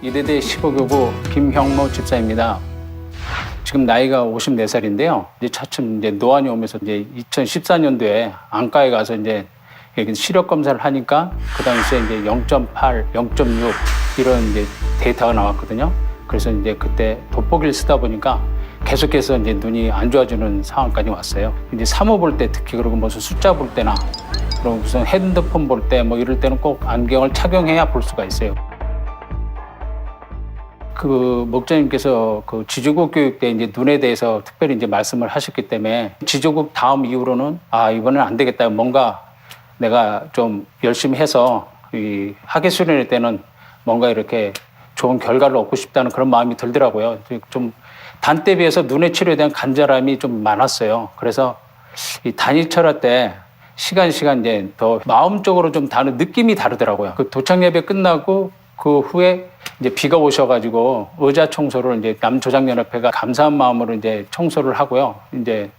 이대대 15교구 김형모 집사입니다. 지금 나이가 54살인데요. 이제 차츰 이제 노안이 오면서 이제 2014년도에 안과에 가서 이제 시력 검사를 하니까 그 당시에 이제 0.8, 0.6 이런 이제 데이터가 나왔거든요. 그래서 이제 그때 돋보기를 쓰다 보니까 계속해서 이제 눈이 안 좋아지는 상황까지 왔어요. 이제 사모 볼때 특히 그리고 무슨 숫자 볼 때나 그리고 무슨 핸드폰 볼 때 뭐 이럴 때는 꼭 안경을 착용해야 볼 수가 있어요. 그 목자님께서 그 지조국 교육 때 이제 눈에 대해서 특별히 이제 말씀을 하셨기 때문에 지조국 다음 이후로는 아 이번엔 안 되겠다 뭔가 내가 좀 열심히 해서 이 학예 수련회 때는 뭔가 이렇게 좋은 결과를 얻고 싶다는 그런 마음이 들더라고요. 좀 단때 비해서 눈의 치료에 대한 간절함이 좀 많았어요. 그래서 이 단일 철학 때 시간 시간 이제 더 마음적으로 좀 다른 느낌이 다르더라고요. 그 도착 예배 끝나고 그 후에 이제 비가 오셔가지고 의자 청소를 이제 남조장연합회가 감사한 마음으로 이제 청소를 하고요. 이제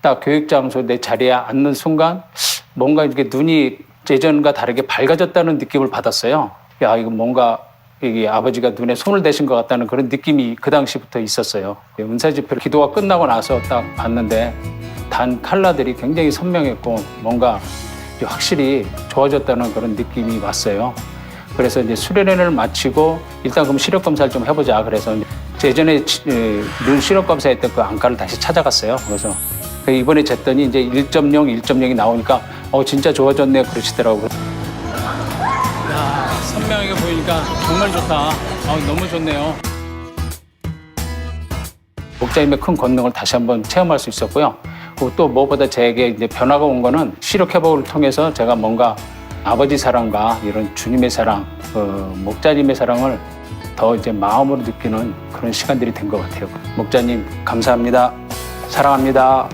딱 교육장소 내 자리에 앉는 순간 뭔가 이렇게 눈이 예전과 다르게 밝아졌다는 느낌을 받았어요. 야, 이거 뭔가 이게 아버지가 눈에 손을 대신 것 같다는 그런 느낌이 그 당시부터 있었어요. 은사 집회 기도가 끝나고 나서 딱 봤는데 단 칼라들이 굉장히 선명했고 뭔가 확실히 좋아졌다는 그런 느낌이 왔어요. 그래서 이제 수련회를 마치고 일단 그럼 시력 검사를 좀 해보자. 그래서 예전에 눈 시력 검사했던 그 안과를 다시 찾아갔어요. 그래서 그 이번에 쟀더니 이제 1.0, 1.0이 나오니까 어 진짜 좋아졌네 그러시더라고요. 야 선명하게 보이니까 정말 좋다. 아, 너무 좋네요. 목자님의 큰 권능을 다시 한번 체험할 수 있었고요. 그리고 또 무엇보다 제게 이제 변화가 온 거는 시력 회복을 통해서 제가 뭔가 아버지 사랑과 이런 주님의 사랑, 그 목자님의 사랑을 더 이제 마음으로 느끼는 그런 시간들이 된 것 같아요. 목자님 감사합니다. 사랑합니다.